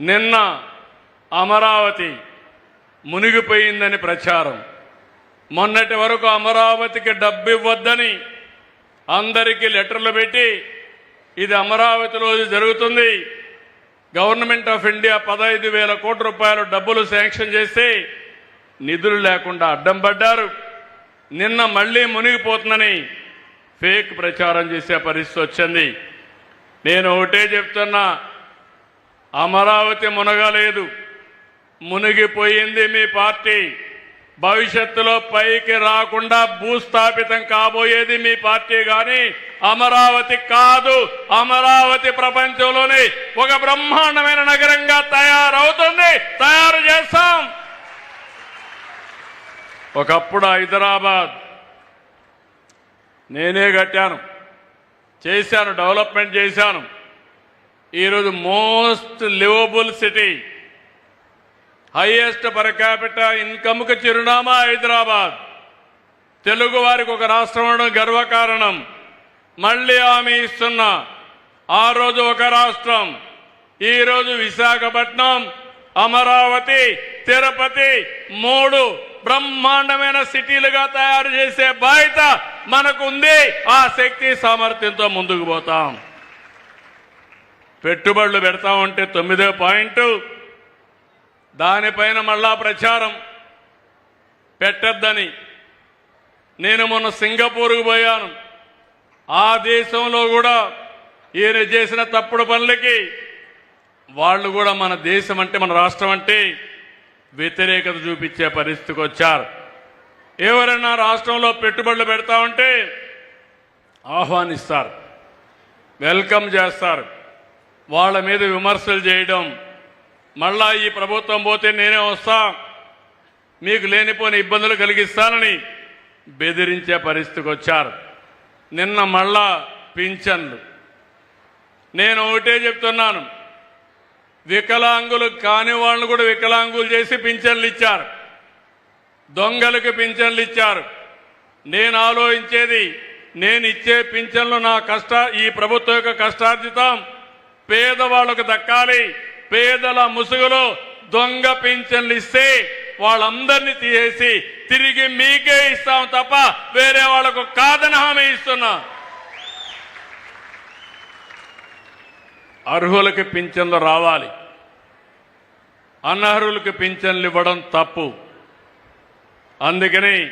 నిన్న అమరావతి మునిగిపోయిందని ప్రచారం. మొన్నటి వరకు అమరావతికి డబ్బు ఇవ్వద్దని అందరికీ లెటర్లు పెట్టి ఇది అమరావతిలో జరుగుతుంది. గవర్నమెంట్ ఆఫ్ ఇండియా పదహైదు వేల కోట్ల రూపాయలు డబ్బులు శాంక్షన్ చేస్తే నిధులు లేకుండా అడ్డం పడ్డారు. నిన్న మళ్ళీ మునిగిపోతుందని ఫేక్ ప్రచారం చేసే పరిస్థితి వచ్చింది. నేను ఒకటే చెప్తున్నా అమరావతి మునగలేదు. మునిగిపోయింది మీ పార్టీ. భవిష్యత్తులో పైకి రాకుండా భూస్థాపితం కాబోయేది మీ పార్టీ కానీ అమరావతి కాదు. అమరావతి ప్రపంచంలోని ఒక బ్రహ్మాండమైన నగరంగా తయారవుతుంది. తయారు చేస్తాం. ఒకప్పుడు హైదరాబాద్ నేనే కట్టాను. చేశాను డెవలప్మెంట్ చేశాను. ఈరోజు most livable city. Highest per capita ఇన్కమ్కి చిరునామా హైదరాబాద్. తెలుగు వారికి ఒక రాష్ట్రం ఉండడం గర్వకారణం. మళ్ళీ ఆమె ఇస్తున్నా ఆ రోజు ఒక రాష్ట్రం. ఈరోజు విశాఖపట్నం అమరావతి తిరుపతి మూడు బ్రహ్మాండమైన సిటీలుగా తయారు చేసే బాధ్యత మనకుంది. ఆ శక్తి సామర్థ్యంతో ముందుకు పోతాం. పెట్టుబడులు పెడతా ఉంటే తొమ్మిదో పాయింట్. దానిపైన మళ్ళా ప్రచారం. పెట్టద్దని. నేను మొన్న సింగపూర్కు పోయాను. ఆ దేశంలో కూడా ఈయన చేసిన తప్పుడు పనులకి వాళ్ళు కూడా మన దేశం అంటే మన రాష్ట్రం అంటే వ్యతిరేకత చూపించే పరిస్థితికి వచ్చారు. ఎవరైనా రాష్ట్రంలో పెట్టుబడులు పెడతా ఉంటే ఆహ్వానిస్తారు. వెల్కమ్ చేస్తారు. వాళ్ళ మీద విమర్శలు చేయడం. మళ్ళా ఈ ప్రభుత్వం పోతే నేనే వస్తా. మీకు లేనిపోని ఇబ్బందులు కలిగిస్తానని బెదిరించే పరిస్థితికి వచ్చారు. నిన్న మళ్ళా పింఛన్లు. నేను ఒకటే చెప్తున్నాను. వికలాంగులు కాని వాళ్ళను కూడా వికలాంగులు చేసి పింఛన్లు ఇచ్చారు. దొంగలకు పింఛన్లు ఇచ్చారు. నేను ఆలోచించేది నేను ఇచ్చే పింఛన్లు నా కష్ట ఈ ప్రభుత్వం యొక్క కష్టార్జితం. పేదవాళ్ళకు దక్కాలి. పేదల ముసుగులో దొంగ పింఛన్లు ఇస్తే వాళ్ళందరినీ తీసేసి తిరిగి మీకే ఇస్తాం తప్ప వేరే వాళ్ళకు కాదని హామీ ఇస్తున్నా. అర్హులకి పింఛన్లు రావాలి. అనర్హులకి పింఛన్లు ఇవ్వడం తప్పు. అందుకని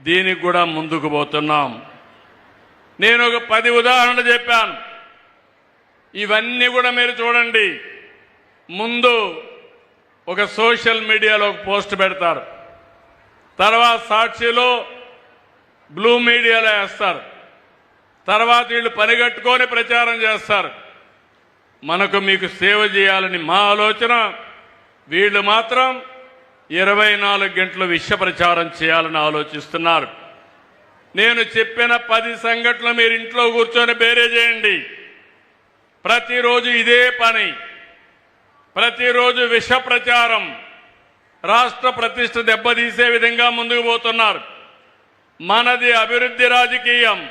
దీనికి కూడా ముందుకు పోతున్నాం. నేను ఒక పది ఉదాహరణలు చెప్పాను. ఇవన్నీ కూడా మీరు చూడండి. ముందు ఒక సోషల్ మీడియాలో ఒక పోస్ట్ పెడతారు. తర్వాత సాక్షిలో బ్లూ మీడియాలో వేస్తారు. తర్వాత వీళ్ళు పనిగట్టుకొని ప్రచారం చేస్తారు. మనకు మీకు సేవ చేయాలని మా ఆలోచన. వీళ్ళు మాత్రం ఇరవై నాలుగు గంటలు విష ప్రచారం చేయాలని ఆలోచిస్తున్నారు. నేను చెప్పిన పది సంఘటనలు మీరు ఇంట్లో కూర్చొని బేరే చేయండి. ప్రతిరోజు ఇదే పని. ప్రతిరోజు విష ప్రచారం రాష్ట్ర ప్రతిష్ట దెబ్బతీసే విధంగా ముందుకు పోతున్నారు. మనది అభివృద్ధి రాజకీయం.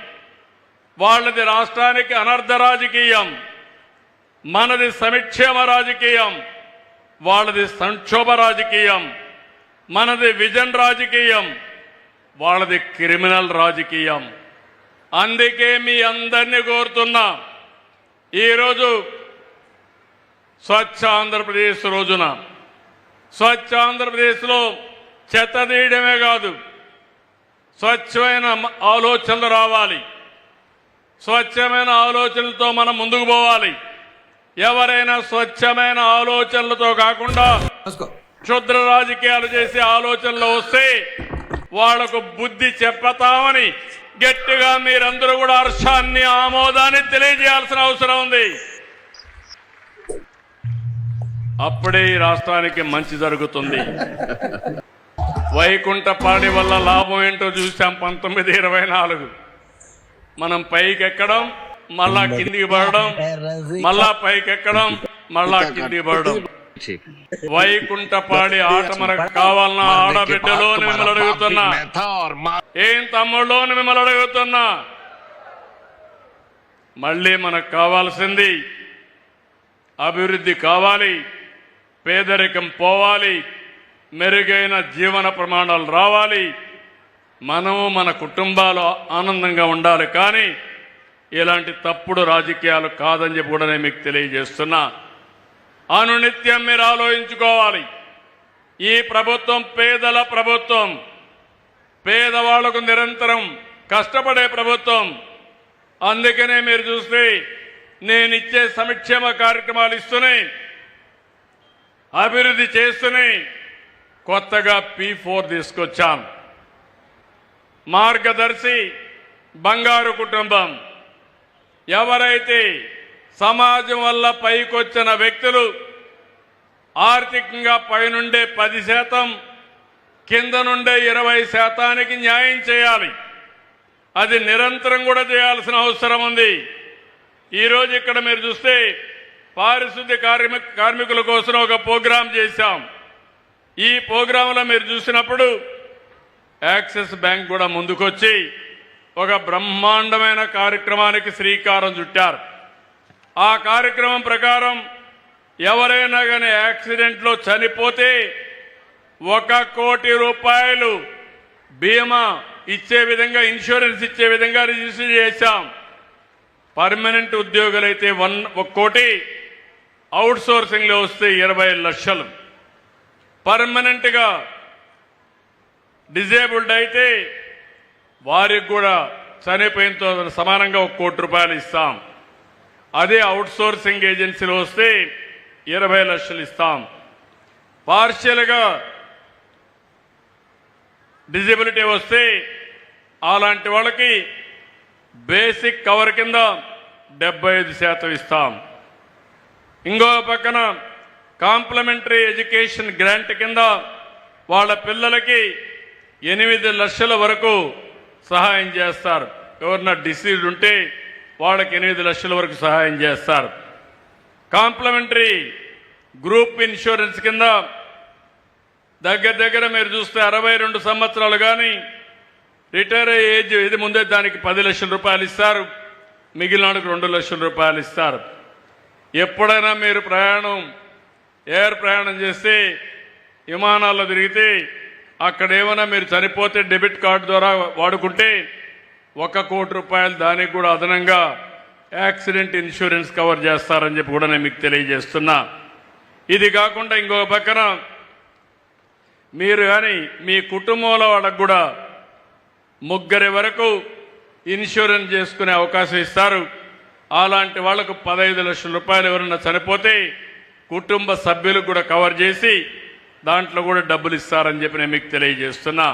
వాళ్ళది రాష్ట్రానికి అనర్ధ రాజకీయం. మనది సమిక్షేమ రాజకీయం. వాళ్ళది సంక్షోభ రాజకీయం. మనది విజన్ రాజకీయం. వాళ్ళది క్రిమినల్ రాజకీయం. అందుకే మీ అందరినీ కోరుతున్నా. ఈరోజు స్వచ్ఛ ఆంధ్రప్రదేశ్ రోజున. స్వచ్ఛ ఆంధ్రప్రదేశ్లో చెత్త తీయడమే కాదు స్వచ్ఛమైన ఆలోచనలు రావాలి. స్వచ్ఛమైన ఆలోచనలతో మనం ముందుకు పోవాలి. ఎవరైనా స్వచ్ఛమైన ఆలోచనలతో కాకుండా క్షుద్ర రాజకీయాలు చేసే ఆలోచనలు వస్తే వాళ్ళకు బుద్ధి చెప్పతామని గట్టిగా మీరందరూ కూడా హర్షాన్ని ఆమోదాన్ని తెలియజేయాల్సిన అవసరం ఉంది. అప్పుడే ఈ రాష్ట్రానికి మంచి జరుగుతుంది. వైకుంఠ పాడి వల్ల లాభం ఏంటో చూసాం పంతొమ్మిది ఇరవై నాలుగు. మనం పైకి ఎక్కడం మళ్ళా కిందికి పడడం మళ్ళా పైకి ఎక్కడం మళ్ళా కిందికి పడడం. వైకుంఠపాడి ఆట మనకు కావాలన్నా ఆడబిడ్డలో మిమ్మల్ని అడుగుతున్నా. ఏం తమ్ముళ్ళు మిమ్మల్ని అడుగుతున్నా. మళ్ళీ మనకు కావాల్సింది అభివృద్ధి కావాలి పేదరికం పోవాలి మెరుగైన జీవన ప్రమాణాలు రావాలి. మనము మన కుటుంబాలు ఆనందంగా ఉండాలి కానీ ఇలాంటి తప్పుడు రాజకీయాలు కాదని చెప్పి కూడా నేను మీకు తెలియజేస్తున్నా. అనునిత్యం మీరు ఆలోచించుకోవాలి. ఈ ప్రభుత్వం పేదల ప్రభుత్వం పేదవాళ్ళకు నిరంతరం కష్టపడే ప్రభుత్వం. అందుకనే మీరు చూస్తే నేను ఇచ్చే సంక్షేమ కార్యక్రమాలు ఇస్తున్నాయి అభివృద్ధి చేస్తున్నాయి కొత్తగా పి ఫోర్ తీసుకొచ్చాను మార్గదర్శి బంగారు కుటుంబం. ఎవరైతే సమాజం వల్ల పైకొచ్చిన వ్యక్తులు ఆర్థికంగా పైనుండే పది శాతం కింద నుండే ఇరవై శాతానికి న్యాయం చేయాలి. అది నిరంతరం కూడా చేయాల్సిన అవసరం ఉంది. ఈరోజు ఇక్కడ మీరు చూస్తే పారిశుద్ధ్య కార్మిక కార్మికుల కోసం ఒక ప్రోగ్రాం చేశాం. ఈ ప్రోగ్రాంలో మీరు చూసినప్పుడు యాక్సిస్ బ్యాంక్ కూడా ముందుకొచ్చి ఒక బ్రహ్మాండమైన కార్యక్రమానికి శ్రీకారం చుట్టారు. ఆ కార్యక్రమం ప్రకారం ఎవరైనా కానీ యాక్సిడెంట్లో చనిపోతే ఒక కోటి రూపాయలు బీమా ఇచ్చే విధంగా ఇన్సూరెన్స్ ఇచ్చే విధంగా రిజిస్టర్ చేశాం. పర్మనెంట్ ఉద్యోగులైతే వన్ ఒక కోటి అవుట్ సోర్సింగ్లో వస్తే ఇరవై లక్షలు. పర్మనెంట్గా డిజేబుల్డ్ అయితే వారికి కూడా చనిపోయినతో సమానంగా ఒక కోటి రూపాయలు ఇస్తాం. అదే అవుట్సోర్సింగ్ ఏజెన్సీలో వస్తే ఇరవై లక్షలు ఇస్తాం. పార్షియల్గా డిజబిలిటీ వస్తే అలాంటి వాళ్ళకి బేసిక్ కవర్ కింద డెబ్బై ఐదు శాతం ఇస్తాం. ఇంకో పక్కన కాంప్లిమెంటరీ ఎడ్యుకేషన్ గ్రాంట్ కింద వాళ్ళ పిల్లలకి ఎనిమిది లక్షల వరకు సహాయం చేస్తారు. ఎవరన్నా డిసీజ్ ఉంటే వాళ్ళకి ఎనిమిది లక్షల వరకు సహాయం చేస్తారు. కాంప్లిమెంటరీ గ్రూప్ ఇన్సూరెన్స్ కింద దగ్గర దగ్గర మీరు చూస్తే అరవై రెండు సంవత్సరాలు కానీ రిటైర్ అయ్యే ఏజ్ ఇది ముందే దానికి పది లక్షల రూపాయలు ఇస్తారు. మిగిలిన రెండు లక్షల రూపాయలు ఇస్తారు. ఎప్పుడైనా మీరు ప్రయాణం ఎయిర్ ప్రయాణం చేస్తే విమానాల్లో తిరిగితే అక్కడ ఏమైనా మీరు చనిపోతే డెబిట్ కార్డు ద్వారా వాడుకుంటే ఒక కోటి రూపాయలు దానికి కూడా అదనంగా యాక్సిడెంట్ ఇన్సూరెన్స్ కవర్ చేస్తారని చెప్పి కూడా నేను మీకు తెలియజేస్తున్నా. ఇది కాకుండా ఇంకొక పక్కన మీరు కానీ మీ కుటుంబంలో వాళ్ళకు కూడా ముగ్గురి వరకు ఇన్సూరెన్స్ చేసుకునే అవకాశం ఇస్తారు. అలాంటి వాళ్ళకు పదహైదు లక్షల రూపాయలు ఎవరన్నా చనిపోతే కుటుంబ సభ్యులకు కూడా కవర్ చేసి దాంట్లో కూడా డబ్బులు ఇస్తారని చెప్పి నేను మీకు తెలియజేస్తున్నా.